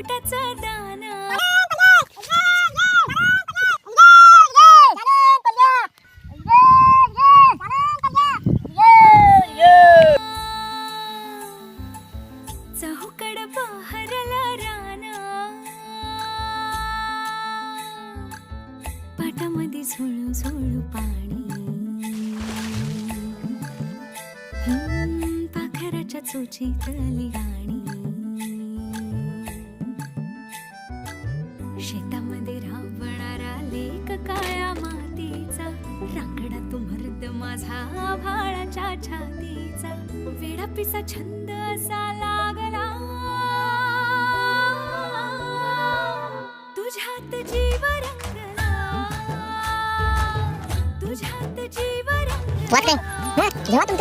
घोटाचं दान. चहूकड बहरला रान. पाटामध्ये झुळू झुळू पाणी. हम्म, पाखराच्या चोचीतली गाणी. शेतामध्ये राबणारा लेख काळ्या मातीचा रांगडा तो मर्द माझा भाळाच्या छातीचा. वेडा पिसा छंद असा लागला. तुझ्यात जीव रंगला तुझ्यात जीव रंगला जेव्हा मी